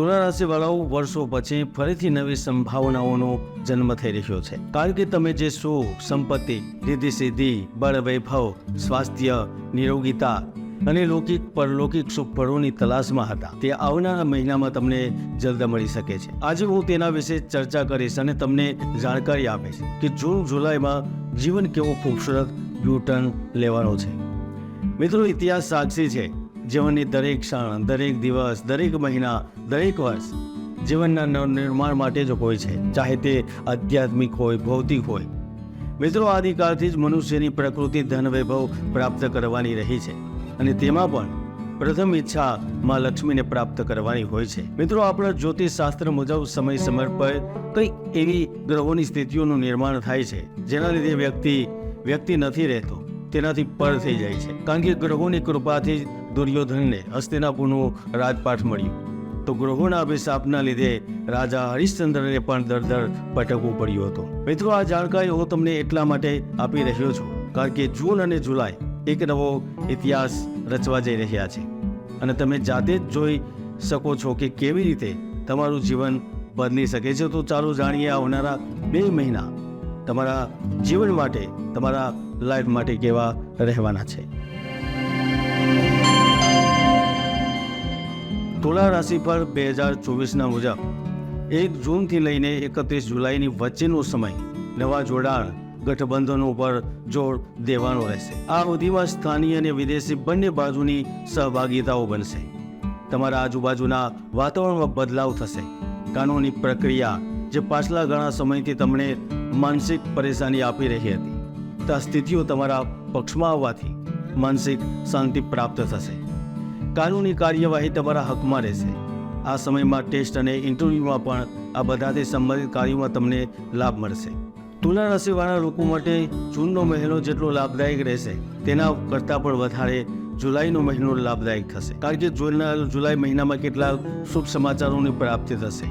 રાશિવાળાઓ વર્ષો પછી ફરીથી નવી સંભાવનાઓનો જન્મ થઈ રહ્યો છે. કારણ કે તમે જે સુખ, સંપત્તિ રીધિ સિદ્ધિ બળ, વૈભવ, સ્વાસ્થ્ય, નિરોગીતા અને લૌકિક પરલૌકિક સુખ ફળોની તલાશમાં હતા, તે આવનારા મહિનામાં તમને જલ્દ મળી શકે છે. આજે હું તેના વિશે ચર્ચા કરીશ અને તમને જાણકારી આપીશ કે જૂન, જુલાઈમાં જીવન કેવો ખૂબસૂરત યુ લેવાનો છે. મિત્રો, ઇતિહાસ સાક્ષી છે જીવનની દરેક ક્ષણ, દરેક દિવસ, દરેક મહિના, દરેક વર્ષ જીવનના નિર્માણ માટે જ હોય છે, ચાહે તે આધ્યાત્મિક હોય, ભૌતિક હોય. મિત્રો આદિકાળથી જ મનુષ્યની પ્રકૃતિ ધન વૈભવ પ્રાપ્ત કરવાની રહી છે અને તેમાં પણ પ્રથમ ઈચ્છા માં લક્ષ્મીને પ્રાપ્ત કરવાની હોય છે. મિત્રો, આપણા જ્યોતિષ શાસ્ત્ર મુજબ સમય પર કંઈક એવી ગ્રહોની સ્થિતિઓનું નિર્માણ થાય છે, જેના લીધે વ્યક્તિ વ્યક્તિ નથી રહેતો, તેનાથી પર થઈ જાય છે. કારણ કે ગ્રહોની કૃપાથી જ દુર્યોધનને હસ્તિનાપુરનું રાજપાઠ મળ્યું. તો ગ્રહોના અભિશાપના લીધે રાજા હરિશ્ચંદ્રને પણ દરદર દર ભટકવું પડ્યું હતું. મિત્રો, આ જાણકારી હું તમને એટલા માટે આપી રહ્યો છું, કારણ કે જૂન અને જુલાઈ એક નવો ઇતિહાસ રચવા જઈ રહ્યા છે. અને તમે જાતે જ જોઈ શકો છો કે કેવી રીતે તમારું જીવન બદલી શકે છે. તો ચાલો જાણીએ આવનારા બે મહિના તમારા જીવન માટે, તમારા લાઈફ માટે કેવા રહેવાના છે. તુલા રાશિ પર બે હજાર ચોવીસના મુજબ, એક જૂનથી લઈને એકત્રીસ જુલાઈની વચ્ચેનો સમય, નવા જોડાણ, ગઠબંધનો પર જોર દેવાનો રહેશે. આ અવધિમાં સ્થાનિય અને વિદેશી બંને બાજુની સહભાગીતાઓ બનશે. તમારા આજુબાજુના વાતાવરણમાં બદલાવ થશે. કાનૂની પ્રક્રિયા, જે પાછલા ઘણા સમયથી તમને માનસિક પરેશાની આપી રહી હતી. તે સ્થિતિઓ તમારા પક્ષમાં આવવાથી માનસિક શાંતિ પ્રાપ્ત થશે. કાનૂની કાર્યવાહી તમારા હકમાં રહેશે. આ સમયમાં ટેસ્ટ અને ઇન્ટરવ્યૂમાં પણ આ બધાથી સંબંધિત કાર્યોમાં તમને લાભ મળશે. તુલા રાશિવાળા લોકો માટે જૂનનો મહિનો જેટલો લાભદાયક રહેશે, તેના કરતાં પણ વધારે જુલાઈનો મહિનો લાભદાયક થશે. કારણ કે જૂનના જુલાઈ મહિનામાં કેટલાક શુભ સમાચારોની પ્રાપ્તિ થશે.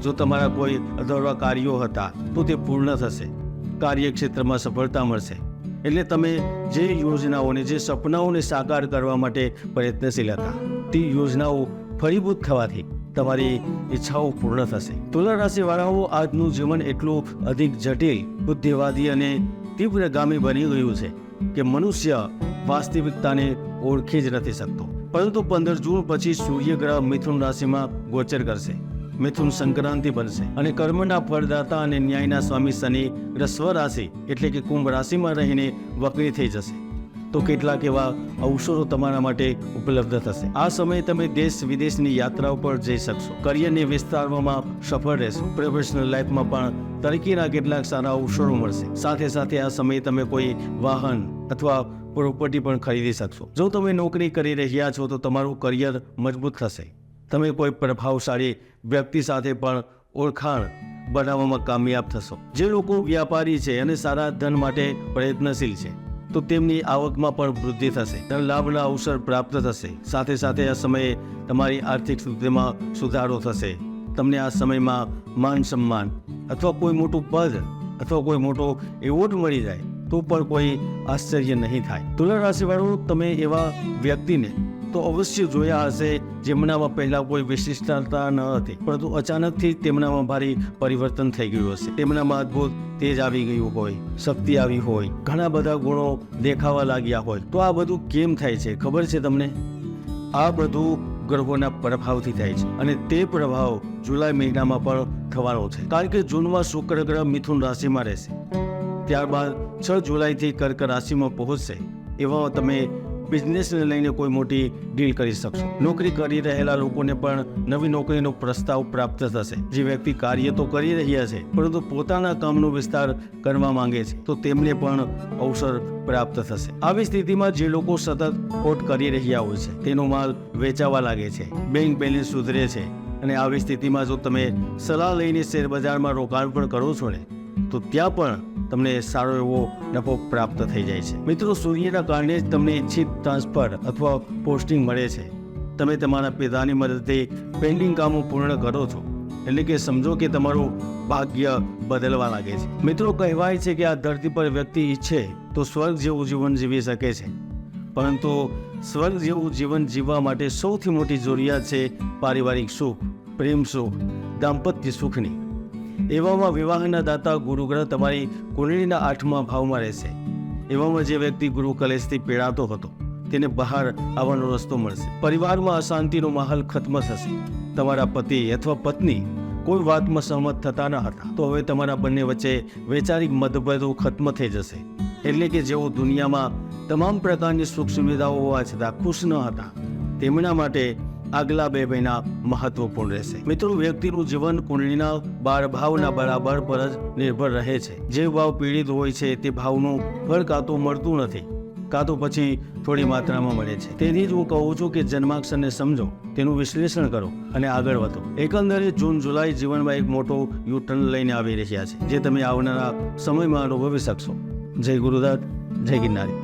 જો તમારા કોઈ અધૂરા કાર્યો હતા, તો તે પૂર્ણ થશે. કાર્યક્ષેત્રમાં સફળતા મળશે. એટલે તમે જે યોજનાઓને, જે સપનાઓને સાકાર કરવા માટે પ્રયત્નશીલ હતા, તે યોજનાઓ ફળીભૂત થવાથી તમારી ઈચ્છાઓ પૂર્ણ થશે. તુલા રાશિવાળાઓ, આજનું જીવન એટલું અધિક જટિલ, બુદ્ધિવાદી અને તીવ્રગામી બની ગયું છે કે મનુષ્ય વાસ્તવિકતાને ઓળખી જ નથી શકતો. પરંતુ પંદર જૂન પછી સૂર્યગ્રહ મિથુન રાશિમાં ગોચર કરશે. મિથુન સંક્રાંતિ બનશે. અને કર્મના ફળદાતા અને ન્યાયના સ્વામી શનિ રસ્વ રાશિ એટલે કે કુંભ રાશિમાં રહીને વક્રી થઈ જશે. તો કેટલાક એવા અવસરો તમારા માટે ઉપલબ્ધ થશે. આ સમયે તમે દેશ વિદેશની યાત્રા ઉપર જઈ શકશો. કરિયરને વિસ્તારવામાં સફળ રહેશો. પ્રોફેશનલ લાઈફમાં પણ તરક્કીના કેટલાક સારા અવસરો મળશે. સાથે સાથે આ સમયે તમે કોઈ વાહન અથવા પ્રોપર્ટી પણ ખરીદી શકશો. જો તમે નોકરી કરી રહ્યા છો તો તમારું કરિયર મજબૂત થશે. તમે કોઈ પ્રભાવશાળી વ્યક્તિ સાથે પણ ઓળખાણ બનાવવામાં કામયાબ થશો. જે લોકો વ્યાપારી છે અને સારા ધન માટે પ્રયત્નશીલ છે, તો તેમની આવકમાં પણ વૃદ્ધિ થશે ધન લાભના અવસર પ્રાપ્ત થશે. સાથે સાથે આ સમયે તમારી આર્થિક સ્થિતિમાં સુધારો થશે. તમને આ સમયમાં માન સન્માન અથવા કોઈ મોટું પદ અથવા કોઈ મોટો એવોર્ડ મળી જાય, તો પણ કોઈ આશ્ચર્ય નહીં થાય. તુલા રાશિવાળું, તમે એવા વ્યક્તિને તો અવશ્ય જોયા હશે. જેમનામાં પહેલાં કોઈ વિશિષ્ટતા ન હતી, પરંતુ અચાનકથી તેમનામાં ભારે પરિવર્તન થઈ ગયું હશે. તેમનામાં અદ્ભુત તેજ આવી ગયું હોય, શક્તિ આવી હોય, ઘણા બધા ગુણો દેખાવા લાગ્યા હોય. તો આ બધું કેમ થાય છે? ખબર છે તમને? આ બધું ગ્રહોના પ્રભાવથી થાય છે અને તે પ્રભાવ જુલાઈ મહિનામાં પણ થવાનો છે. કારણ કે જૂનમાં શુક્ર ગ્રહ મિથુન રાશિમાં રહેશે. ત્યારબાદ છ જુલાઈથી કર્ક રાશિમાં પહોંચશે. એવા તમે બિઝનેસને લઈને કોઈ મોટી ડીલ કરી શકશો. નોકરી કરી રહેલા લોકોને પણ નવી નોકરીનો પ્રસ્તાવ પ્રાપ્ત થશે. જે વ્યક્તિ કાર્ય તો કરી રહ્યા છે, પરંતુ પોતાના કામનો વિસ્તાર કરવા માંગે છે, તો તેમને પણ અવસર પ્રાપ્ત થશે. આવી સ્થિતિમાં જે લોકો સતત ખોટ કરી રહ્યા હોય છે, તેનો માલ વેચાવા લાગે છે, બેંક બેલેન્સ સુધરે છે. અને આવી સ્થિતિમાં જો તમે સલાહ લઈને શેર બજારમાં રોકાણ પણ કરો છો ને તો ત્યાં પણ તમને સારો એવો નફો પ્રાપ્ત થઈ જાય છે. મિત્રો, સૂર્યના કારણે જ તમને ઇચ્છિત ટ્રાન્સફર અથવા પોસ્ટિંગ મળે છે. તમે તમારા પિતાની મદદથી પેન્ડિંગ કામો પૂર્ણ કરો છો. એટલે કે સમજો કે તમારું ભાગ્ય બદલવા લાગે છે. મિત્રો, કહેવાય છે કે આ ધરતી પર વ્યક્તિ ઈચ્છે તો સ્વર્ગ જેવું જીવન જીવી શકે છે. પરંતુ સ્વર્ગ જેવું જીવન જીવવા માટે સૌથી મોટી જરૂરિયાત છે પારિવારિક સુખ, પ્રેમ સુખ, દાંપત્ય સુખની. એવામાં વિવાહના દાતા ગુરુગ્રહ તમારી કુંડળીના આઠમા ભાવમાં રહેશે. એવામાં જે વ્યક્તિ ગુરુ કલેશથી પીડાતો હતો, તેને બહાર આવવાનો રસ્તો મળશે. પરિવારમાં અશાંતિનો માહોલ ખત્મ થશે. તમારા પતિ અથવા પત્ની કોઈ વાતમાં સહમત થતા ન હતા. તો હવે તમારા બંને વચ્ચે વૈચારિક મતભેદો ખત્મ થઈ જશે. એટલે કે જેઓ દુનિયામાં તમામ પ્રકારની સુખ સુવિધાઓ હોવા છતાં ખુશ ન હતા. તેમના માટે આગલા બે મહિના મહત્વપૂર્ણ રહેશે. મિત્રો, વ્યક્તિનું જીવન કુંડળીના બાર ભાવના બરાબર પર જ નિર્ભર રહે છે. જે ભાવ પીડિત હોય છે, તે ભાવનું ફળ કાં તો મળતું નથી, કાં તો પછી થોડી માત્રામાં મળે છે. તેથી જ હું કહું છું કે જન્માક્ષરને સમજો, તેનું વિશ્લેષણ કરો અને આગળ વધો. એકંદરે જૂન જુલાઈ જીવનમાં એક મોટો યુટર્ન લઈને આવી રહ્યા છે, જે તમે આવનારા સમયમાં અનુભવી શકશો. જય ગુરુદત્ત, જય ગિરનારી.